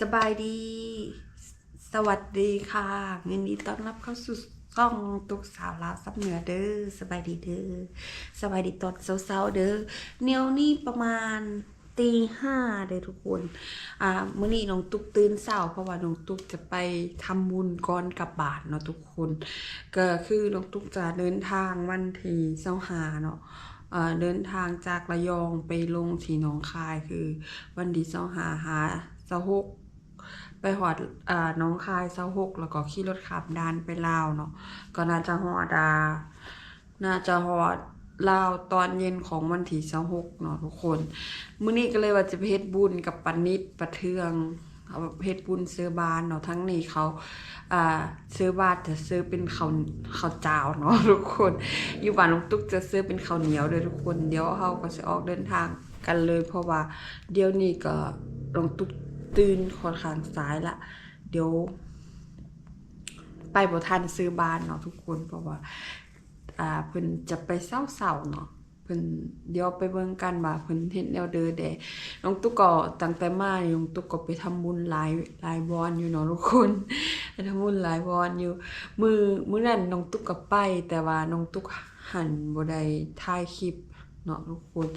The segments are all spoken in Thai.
สบายดี สวัสดีค่ะยินดีต้อนรับเข้าสู่ช่องตุกสาวลาวซับเหนือเด้อสบายดีเด้อสบายดีตอนเช้าๆเด้อเนียวนี่ประมาณตีห้าเด้อทุกคน อ่ามื้อนี้น้องตุ๊กตื่นเช้าเพราะว่าน้องตุ๊กจะไปทำบุญก่อนกลับบ้านเนาะทุกคน ก็คือน้องตุ๊กจะเดินทางวันที่เช้าหาเนาะ เดินทางจากระยองไปลงที่หนองคายคือวันที่เสาหาหาเสาหกไปหอดอ่าหน้องคายเสาหกแล้วก็ขี่รถขับดานไปลาวเนาะก็น่าจะหอดา น่าจะหอดลาวตอนเย็นของวันที่เสาหกเนาะทุกคนมื้อนี้ก็เลยว่าจะไปเฮ็ดบุญกับปานิดประเทือง เอาเฮ็ดบุญซื้อบานเนาะทั้งนี้เขาอ่าซื้อบาทจะซื้อเป็นข้าวข้าวเจ้าเนาะทุกคน อยู่บ้านลุงตุ๊กจะซื้อเป็นข้าวเหนียวเลยทุกคนเดี๋ยวเฮาก็จะออกเดินทางกันเลย เพราะว่าเดี๋ยวนี้ก็ลุงตุ๊กตื่นค่อนข้างสายละเดี๋ยว ไปบ่ทันซื้อบ้านเนาะทุกคนเพราะว่าอ่าเพิ่นจะไปเศร้าๆเนาะ เพิ่นเดี๋ยวไปเบิ่งกันว่าเพิ่นเฮ็ดแนวเด้อแดน้องตุ๊กก็ตั้งแต่มานี่น้องตุ๊กก็ไปทำบุญหลายหลายบอนอยู่เนาะทุกคนไปทำบุญหลายบอนอยู่ มือมื้อนั้นน้องตุ๊กก็ไป แต่ว่าน้องตุ๊กหันบ่ได้ถ่ายคลิป เนาะทุกคน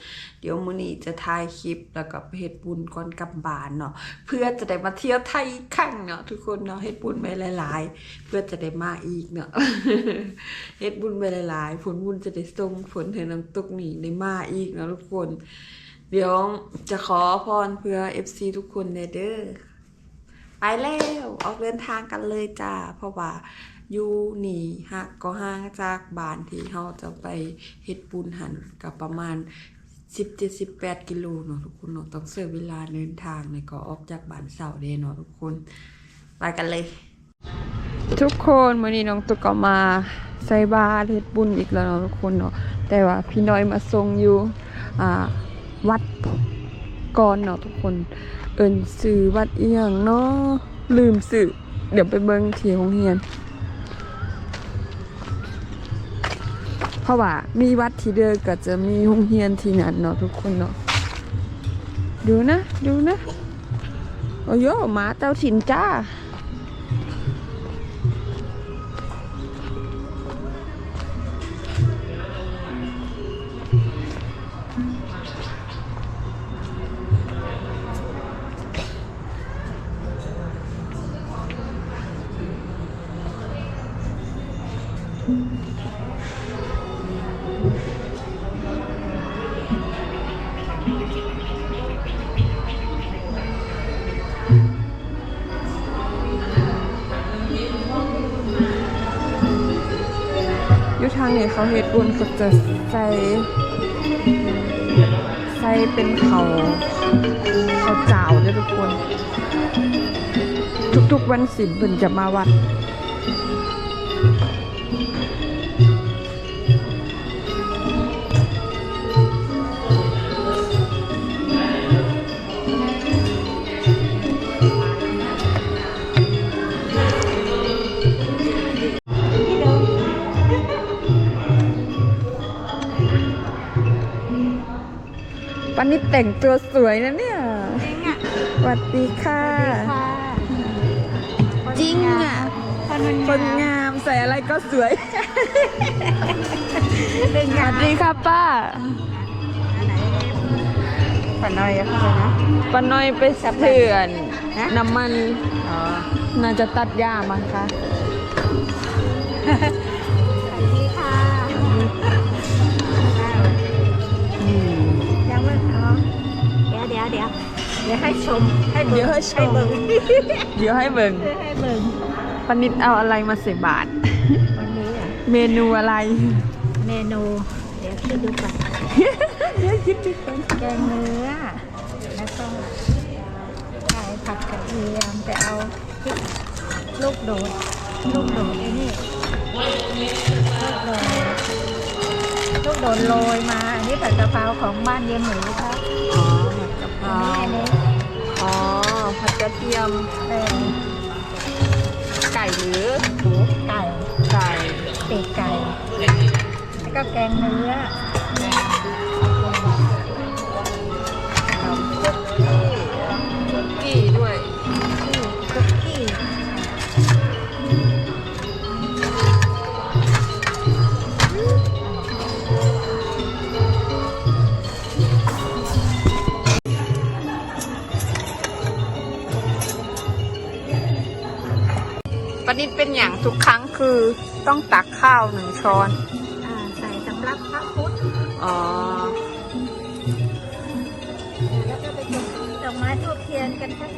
เดี๋ยวมื้อนี้จะถ่ายคลิปแล้วก็เฮ็ดบุญก่อนกลับบ้านเนาะเพื่อจะได้มาเที่ยวไทยอีกครั้งเนาะทุกคนเนาะเฮ็ดบุญไปหลาย ๆ เพื่อจะได้มาอีกเนาะเฮ็ดบุญไปหลายๆผลบุญจะได้ส่งผลให้น้ำตกนี่ได้มาอีกเนาะทุกคน เดี๋ยวจะขอพรเพื่อ FC ทุกคนเด้อเด้อไปแล้วออกเดินทางกันเลยจ้าเพราะว่า อยู่นี่ฮะก็ห่างจากบ้านที่เราจะไปเฮ็ดบุญหันกับประมาณ17-18กิโลเนาะทุกคนเนาะต้องเสียเวลาเดินทางในก็ออกจากบ้านเสาเด้เนาะทุกคนไปกันเลย ทุกคนมื้อนี้น้องตุ๊กก็มาใส่บาตรเฮ็ดบุญอีกแล้วเนาะทุกคนเนาะแต่ว่าพี่น้อยมาส่งอยู่อ่าวัดก่อนเนาะทุกคน เอิ้นชื่อวัดอียงเนาะลืมชื่อเดี๋ยวไปเบิ่งที่โรงเรียน เพราะว่ามีวัดที่เดิมก็จะมีโรงเรียนที่นั่นเนาะทุกคนเนาะดูนะ ดูนะ โอ้โยหมาเจ้าถิ่นจ้า เขาเฮ็ดบุญก็จะใส่ใส่เป็นเขาเขาเจ้าเด้อทุกคน ทุกๆวันศิลป์เพิ่นจะมาวัด วันนี้แต่งตัวสวยนะเนี่ยจริงอะสวัสดีค่ะ จริงอะ คนมันคนงามใส่อะไรก็สวยเป็นสงาวันสดีค่ะป้าปันน้อยอะเขาเลยนะป้าน้อยไปเสื่อนฮะน้ำมัน อ๋อ น่าจะตัดหญ้ามั้งคะ เดี๋ยวเดี๋ยวเดี๋ยวเดี๋ยวให้ชมให้เบิ่งเดี๋ยวให้ชม เบิ่งเดี๋ยวให้เบิ่งให้เบิ่งป้านิดเอาอะไรมาใส่บาท วันนี้อะเมนูอะไร เมนูเดี๋ยวคิดดูก่อนเดี๋ยวคิดดูก่อนแกงเนื้อแล้วก็ไก่ผัดกระเทียมแต่เอาพริกลูกโดดลูกโดดไอ้นี่ลูกโดดลูกโดดโรยมาอันนี้ผัดกะเพราของบ้านเยหมูครับอ๋อผัดกะเพ อ๋อ อ๋อผัดกระเทียมเป็นไก่หรือหมูไก่ไก่ ปีกไก่ แล้วก็แกงเนื้อคุกกี้ อย่างทุกครั้งคือต้องตักข้าวหนึ่งช้อน อ่าใส่สำรับพระพุทธอ๋อ แล้วก็ไปจุดดอกไม้ทูบเทียนกันสัก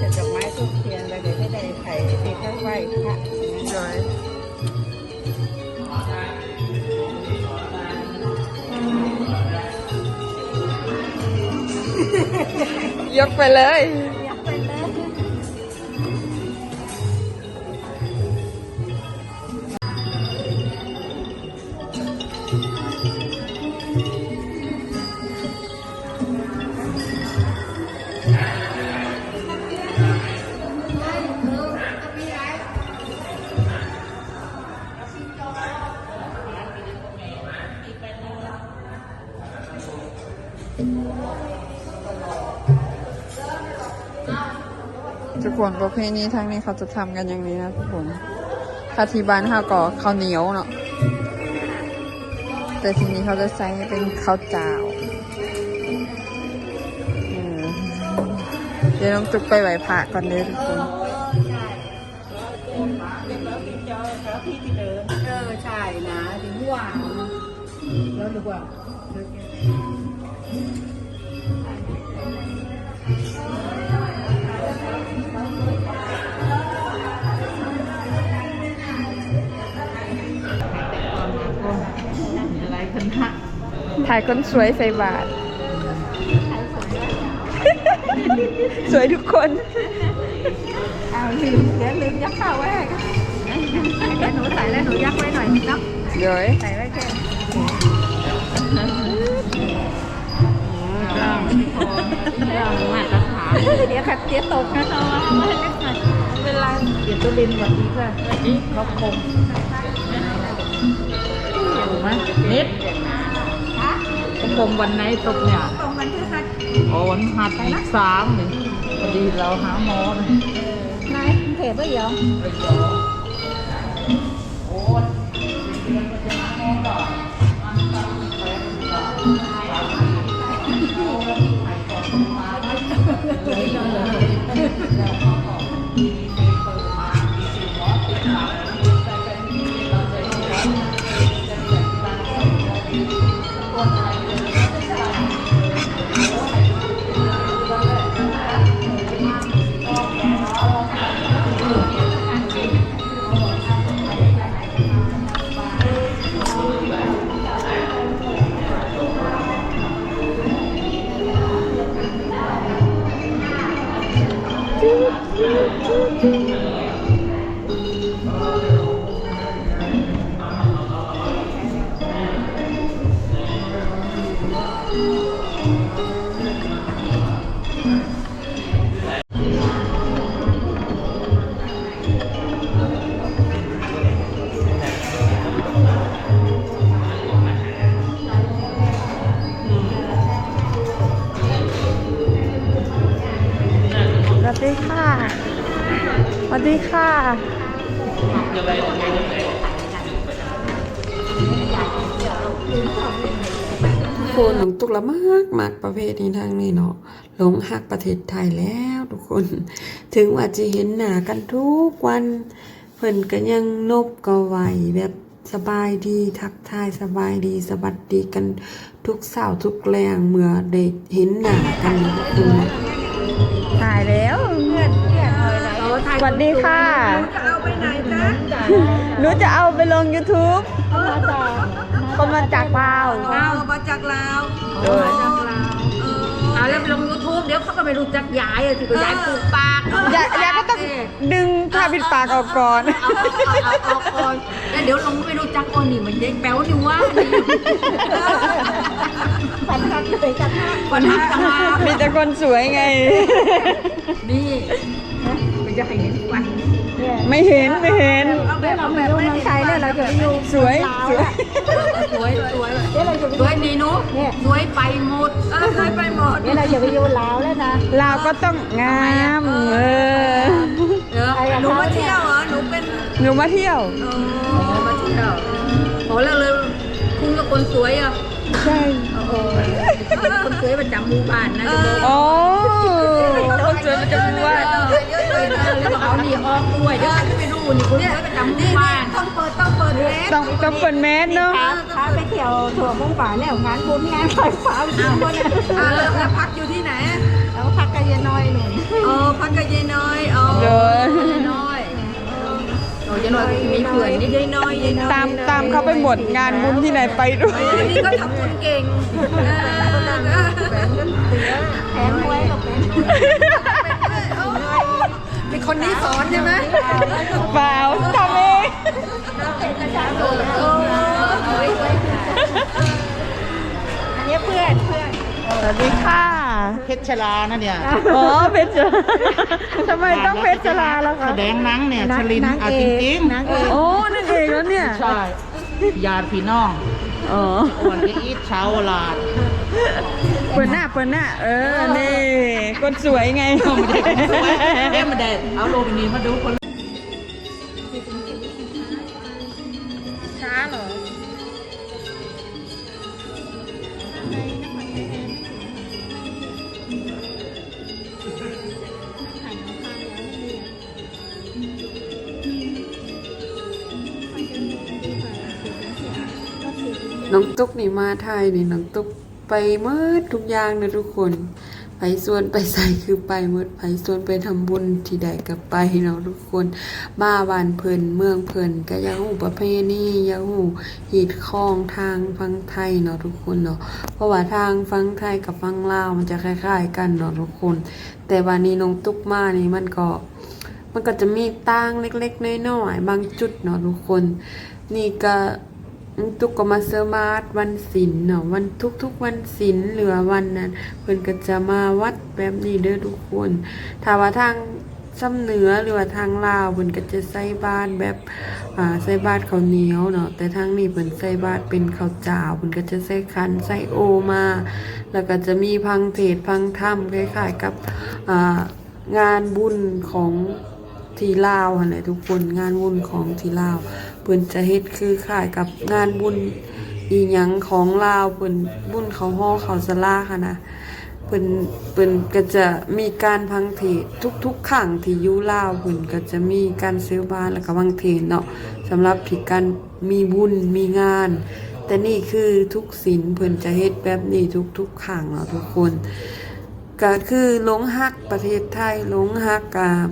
จะดอกไม้ทุกเทียนแล้วเดี๋ยวให้ได้ไข่ที่เขาไหว้พระโดยยกไปเลยอยากไปเลย คนประเพณีทางนี้เขาจะทำกันอย่างนี้นะทุกคนคาทีบ้านข้าวก่อข้าวเหนียวเนาะแต่ทีนี้เขาจะใช้เป็นข้าวเจ้าเดี๋ยวน้องจุกไปไหวพระก่อนเลยทุกคนเออใช่นะถึงหวานแล้วหรือว่า ถ่ายคนสวยใส่บาท สวยทุกคน เอาลืมเดี๋ยวลืมยักษ์ข้าวไว้ให้เดี๋ยวหนูใส่แล้วหนูยักไว้หน่อยเนาะเดี๋ยวใส่ไว้แค่เรามาตรฐานเดี๋ยวขัดเดี๋ยวตกนะเนาะไม่เล็กหน่อยเป็นไรเดี๋ยวตัวลินสวัสดีค่ะนี่เขาคงถูกไหมนิด เขาคงวันไหนตกเนี่ยตรงกันที่คัดโอ้วันหัดอีกสามนี่พอดีเราหาหมอนะนายกรุงเทพก็เยอะส ลงตุกละมากมากประเภทนี้ทางนี้เนาะหลงหักประเทศไทยแล้วทุกคน ถึงว่าจะเห็นหน้ากันทุกวันเพิ่นก็ยังนบก็ไหวแบบสบายดีทักทายสบายดีสวัสดีกันทุกเสาร์ทุกแรงเมื่อได้เห็นหน้ากันทุกคนถ่ายแล้วเพื่อนเพื่อนเลยไหนสวัสดีค่ะเอาไปไหนจ๊ะหนูจะเอาไปลง YouTube มาจากก็มาจากลาวเอามาจากลาว เออมาจากลาวเอาแล้วลงยูทูบเดี๋ยวเขาก็ไม่รู้จักยายอะที่ก็ยายปลูกปากยายยายก็ต้องดึงผ้าปิดปากออกก่อน เอาเอาเอาเอาก่อนแล้วเดี๋ยวลงไม่รู้จักคนนี่มันเด็กแป๊วนี่ว่าปันหักเลยกันปันหักกันมามีแต่คนสวยไง นี่มันจะให้เห็นวัน ไม่เห็นไม่เห็น เอาแบบเอาแบบไม่ใช่เนี่ยเราจะไปอยู่สวยสวย สวยสวยสวยดีนุสวยไปหมดเออสวยไปหมดนี่เราอย่าไปอยู่ลาวแล้วนะลาวก็ต้องงามเออเออหนูมาเที่ยวเหรอหนูเป็นหนูมาเที่ยวเออมาเที่ยวโหแล้วเลยคุณกับคนสวยอะใช่โอ้โห คนสวยประจำหมู่บ้านนะจะบอกอ๋อคนสวยประจำหมู่บ้านแล้วเอานี่ออกด้วยเดี๋ยวจะไปดูนี่คนสวยประจำหมู่บ้านต้องเปิดต้องเปิดเลยต้องต้องเปิดแมสเนาะพาไปเที่ยวถั่วมุ้งป่าแล้วงานบุญงานไฟฟ้าไปทุกคนอ่าแล้วพักอยู่ที่ไหนแล้วพักกันยน้อยหนึ่งอ๋อพักกับยายน้อยอ๋อเดินน้อย โอ้ยน้อยมีเพื่อนนี่ยายน้อยยายน้อยตามตามเขาไปหมดงานบุญที่ไหนไปด้วย นี่ก็ทำบุญเก่งแถมไว้ก็เป็นมีคนนี้สอนใช่ไหมเปล่าทำเองอันนี้เพื่อนเพื่อน สวัสดีค่ะเพชรชลานะเนี่ยอ๋อเพชรจ้าทำไมต้องเพชรจราล่ะแสคะดงหนังเนี่ยชลินนางเอาเอจริกงนางเอกโอ้นั่นเองแล้วเนี่ยๆใช่ญาติพี่น้องอ๋ออ้วนจะอีทชาวลาดเปิดหน้าเปิดหน้าเออนี่คนสวยไงไม่ได้คนสวยเอ๊ะมาแดดเอาโลบินีมาดูคน น้องตุ๊กนี่มาไทยนี่น้องตุ๊กไปเมื่อทุกอย่างนะทุกคนไปส่วนไปใส่คือไปเมื่อไปส่วนไปทำบุญที่ใดก็ไปเนาะทุกคนมาบ้านเพลินเมืองเพลินก็ยังหูประเพณียังหูหีดคล้องทางฟังไทยเนาะทุกคนเนาะเพราะว่าทางฟังไทยกับฟังลาวมันจะคล้ายๆ กันเนาะทุกคน แต่วันนี้น้องตุ๊กมานี่มันก็ มันก็จะมีต่างเล็กๆน้อยๆบางจุดเนาะทุกคน นี่ก็ ตุกก็มาเซอร์มาร์ทวันศิลป์เนาะวันทุกๆวันศิลป์หรือวันนั้นเพิ่อนก็จะมาวัดแบบนี้เด้อทุกคนถ้าว่าทางซ้ำเหนือหรือว่าทางลาวเพิ่นก็จะใส่บาตรแบบอ่าใส่บาตรข้าวเหนียวเนาะแต่ทางนี้เพิ่นใส่บาตรเป็นข้าวจ้าวเพิ่นก็จะใส่คันใส่โอมา แล้วก็จะมีพังเทศพังธรรมคล้ายๆกับอ่างานบุญของที่ลาวหั่นแหละทุกคนงานบุญของที่ลาว เพิ่นจะเฮ็ดคือคล้ายกับงานบุญอีหยังของลาวเพิ่นบุญเขาฮ้อเขาสลาค่ะนะเพิ่นเพิ่นก็จะมีการพังเทศทุกๆครั้งที่อยู่ลาวเพิ่นก็จะมีการเซื้านแล้วก็พังเทศน์เนาะสำหรับที่การมีบุญมีงาน แต่นี่คือทุกศีลเพิ่นจะเฮ็ดแบบนี้ทุกๆครั้งเนาะทุกคนก็คือหลงฮักประเทศไทยหลงฮักกับ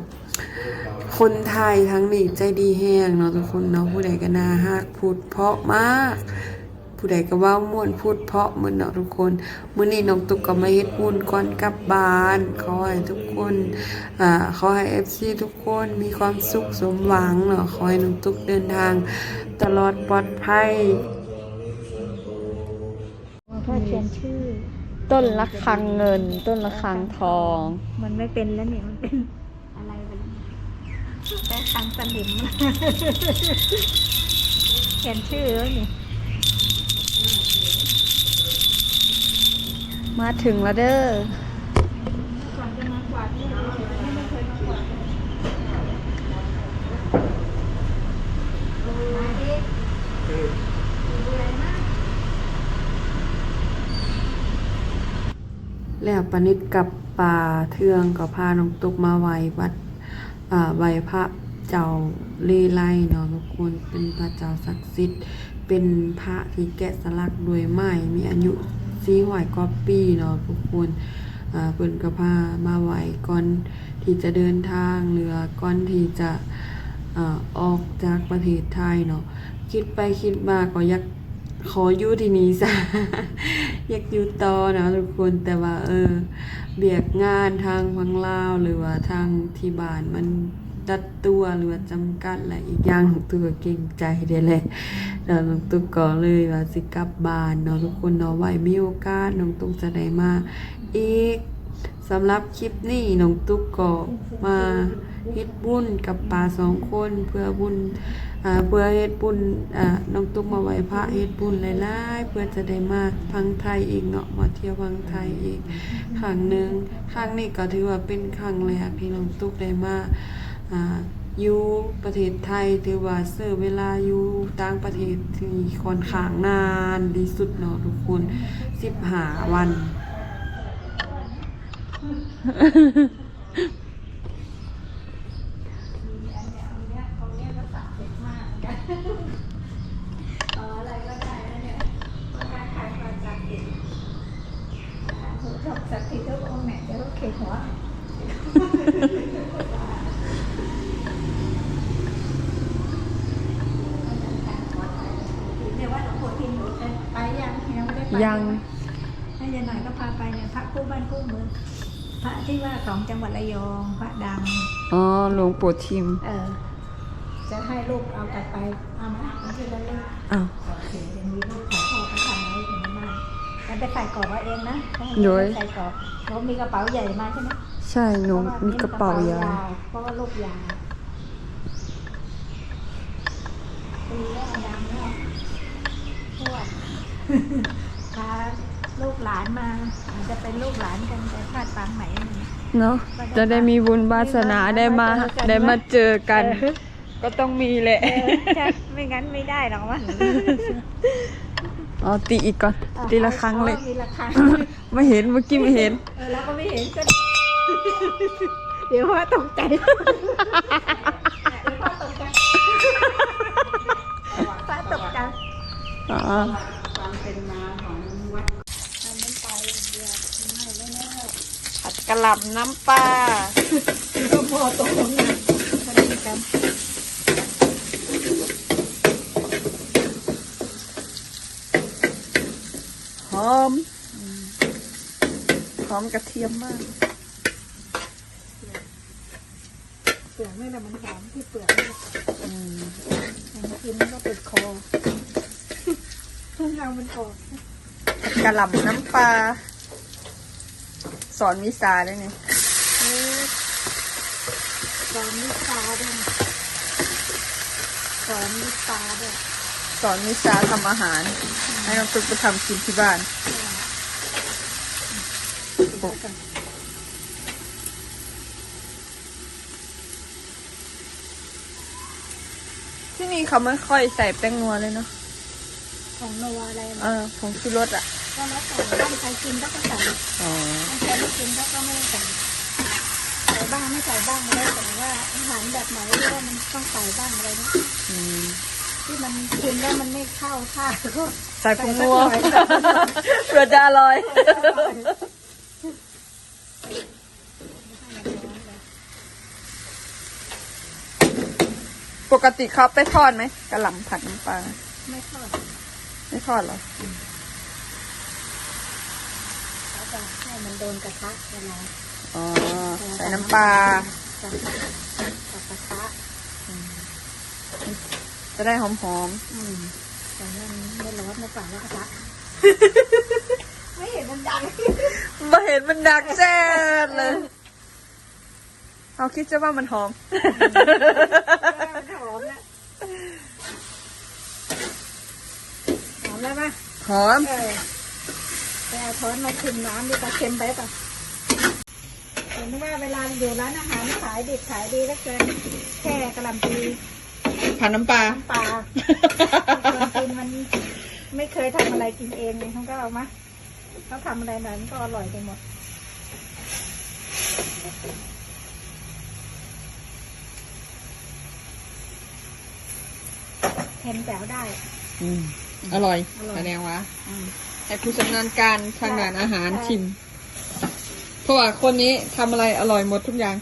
คนไทยทั้งนี้ใจดีแห้งเนาะทุกคนเนาะผู้ใดก็น่าฮักพูดเพราะมาก ผู้ใดก็เว่าม่วนพูดเพราะเหมือนเนาะทุกคนมื้อนี้น้องตุ๊กก็มาเฮ็ดบุญก่อนกลับบ้านขอให้ทุกคนอ่าขอให้ FC ทุกคนมีความสุขสมหวังเนาะขอให้น้องตุ๊กเดินทาง ตลอดปลอดภัยพ่อเขียนชื่อ ต้นละคังเงิน ต้นละคังทอง มันไม่เป็นแล้วเนี่ยมันเป็นอะไรไปแล้ว แต่ทางสนิมเขียนชื่อแล้วนี่ มาถึงแล้วเด้อแล้วปนิดกับป่าเทืองก็พาน้องตุกมาไว้วัด อ่าไหว้พระเจ้าเล่ไล่เนาะทุกคนเป็นพระเจ้าศักดิ์สิทธิ์ เป็นพระที่แกะสลักด้วยไม้มีอายุสี่หอยกว่าปีเนาะทุกคนอ่าเพิ่นก็พามาไหวก่อนที่จะเดินทางเรือก่อนที่จะอออกจากประเทศไทยเนาะคิดไปคิดมาก็อยาก ขออยู่ที่นี่ซะอยากอยู่ต่อนะทุกคนแต่ว่า เออ เบียกงานทางฟังลาวหรือว่าทางที่บ้านมันดัดตัวหรือว่าจำกัดอะไรอีกอย่างของตัวก็เก่งใจได้แหละแล้วน้องตุ๊กก็เลยว่าสิกลับบ้านเนาะทุกคนเนาะไว้มีโอกาสน้องตุ๊กจะได้มาอีกสำหรับคลิปนี้น้องตุ๊กก็มาเฮ็ดบุญกับป่าสองคนเพื่อบุญ เพื่อเฮ็ดบุญน้องตุ๊กมาไหว้พระเฮ็ดบุญหลายๆเพื่อจะได้มาพังไทยอีกเนาะมาเที่ยวพังไทยอีกครั้งหนึ่งครั้งนี้ก็ถือว่าเป็นครั้งแรกที่น้องตุ๊กได้มาอ่าอยู่ประเทศไทยถือว่าเสือเวลาอยู่ต่างประเทศที่ค่อนข้างนานที่สุดเนาะทุกคน15วัน อ๋ออะไรก็ได้นะเนี่ยคนการขายความศักดิ์สิทธิ์หูทกศักดิ์สิทธิ์ทุกองค์เนี่ยเดี๋ยวเข็ดหัวเดี๋ยวว่าหลวงปู่ทิมหนูจะไปยัง ยังไม่ได้ไปยังถ้ายายหน่อยก็พาไปเนี่ยพระคู่บ้านคู่เมืองพระที่ว่าของจังหวัดระยองพระดัง อ๋อหลวงปู่ทิม เออ จะให้ลูกเอากลับไปเอาไหมเอาที่ละเล่มอ้าว โอเคยังมีลูกขอพ่อเขาทำไว้ถึงบ้านแล้วไปใส่กรอบเอาเองนะเพราะว่าโดย ใส่กรอบเขามีกระเป๋าใหญ่มาใช่ไหมใช่หนูพว่มีกระเป๋ายาวเพราะว่าลูกยาวปีแล้วดังแล้วพวกพาลูกหลานมาอาจจะเป็นลูกหลานกันแต่คาดปางไหนเนี่ยเนาะจะได้มีบุญวาสนาได้มาได้มาเจอกัน ก็ต้องมีแหละเออใช่ไม่งั้นไม่ได้หรอกวะอ๋อตีอีกก่อนตีละครั้งเลยมีละครั้งไม่เห็นเมื่อกี้ไม่เห็นเออแล้วก็ไม่เห็นก็เดี๋ยวว่าตกใจเดี๋ยวว่าตกใจฟ้าตกใจอ๋อ ความเป็นมาของวัดมันไม่ไปเดียวไม่ไม่แน่ ผัดกะหล่ำน้ำปลาก็พอตกลงกันพอดีกันหอมหอมกระเทียมมากเปลือกนี่แหละมันหอมที่เปลือกนี่แหละมันกินมันก็ติดคอเรามันออกผัดกะหล่ำน้ำปลา สอนวิสาด้วยเนี่ยเออสอนวิชาด้วยนะสอนวิชาด้วยสอนวิสาทำอาหาร ให้น้องตุ๊กไปทำกินที่บ้านที่นี่เขาไม่ค่อยใส่แป้งนัวเลยเนาะของโนวาอะไรเอนะอผงชูรสอะก็แล้วแต่บ้านใครกินก็ใส่อ๋อ บ้านใครไม่กินก็ไม่ได้ใส่ใส่บ้างไม่ใส่บ้างแล้วแต่ว่าอาหารแบบไหนที่ว่ามันต้องใส่บ้างอะไรนะอืมที่มันกินแล้วมันไม่เข้าท่าก็ใส่ผงนัวใส่สักหน่อยเพื่อจะอร่อย ปกติเขาไปทอดไหมกระหล่ำผัดน้ำปลาไม่ทอดไม่ทอดเหรอแล้วจะให้ มันโดนกระทะเวลาอ๋อใส่น้ำปลากับกับกระทะจะได้หอมอืมแต่มันไม่ร้อนไม่ฝังแล้วกระทะไม่เห็นมันดังๆมาเห็นมันดักแจ้ดเลยเขาคิดจะว่ามันหอมมันหอมแล้วหอมแล้วไหมหอม เออไปเอาช้อนมาชิมน้ำดีกว่าเค็มไปป่ะเห็นว่าเวลาอยู่ร้านอาหารขายดิบขายดีแล้วเกินแค่กระหลำปีผัดน้ำปลาน้ำปลาคนกินมันไม่เคยทำอะไรกินเองไงเขาก็เอามาเขาทำอะไรหน่อยมันก็อร่อยไปหมดเค็มแจ๋วได้ อืม อร่อยอร่อยแสดงว่าอืม ให้ผู้ชำนาญการทางด้านอาหารชิม เพราะว่าคนนี้ทำอะไรอร่อยหมดทุกอย่าง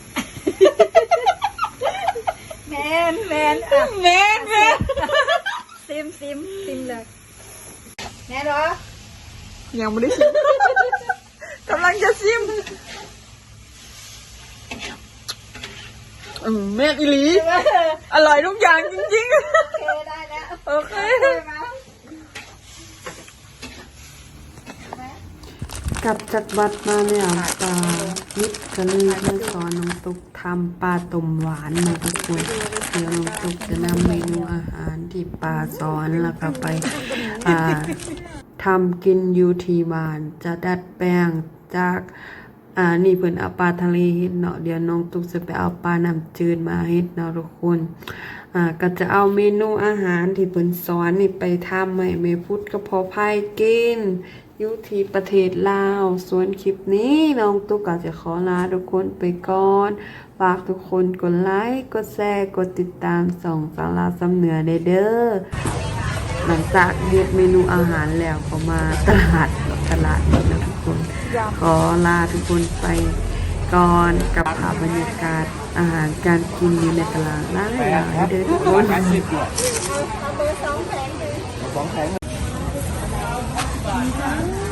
แมนแมนอะแม่แม่ซิมซิมซิมเลยแม่เหรอยังไม่ได้ชิมกำลังจะชิมอืมแม่นอีหลี อร่อยทุกอย่างจริงโอเคได้แล้วๆ โอเคม กลับจากวัดมาเนี่ยปลายิบก็เลยมาสอนน้องตุ๊กทำปลาต้มหวานมาทุกคนเดี๋ยวน้องตุ๊กจะนำเมนูอาหารที่ปลาสอนแล้วก็ไปทำกินอยู่ที่บ้าน จะดัดแปลงจากอ่านี่เพิ่นเอาปลาทะเลเฮ็ดเนาะเดี๋ยวน้องตุ๊กจะไปเอาปลาน้ำจืดมาเฮ็ดเนาะทุกคนอ่าก็จะเอาเมนูอาหารที่เพิ่นสอนนี่ไปทำให้แม่พุทธกับพ่อพายกิน ยู่ที่ประเทศลาว ส่วนคลิปนี้น้องตุ๊กก็จะขอลาทุกคนไปก่อน ฝากทุกคนกดไลค์ กดแชร์ กดติดตามส่องสาราสำเหนือได้เด้อ หลังจากเรียกเมนูอาหารแล้วก็มาตลาดตลาดนะทุกคน ขอลาทุกคนไปก่อนกับภาพบรรยากาศอาหารการกินอยู่ในตลาดร้านหลายๆเด้อทุกคนสองแผง เลย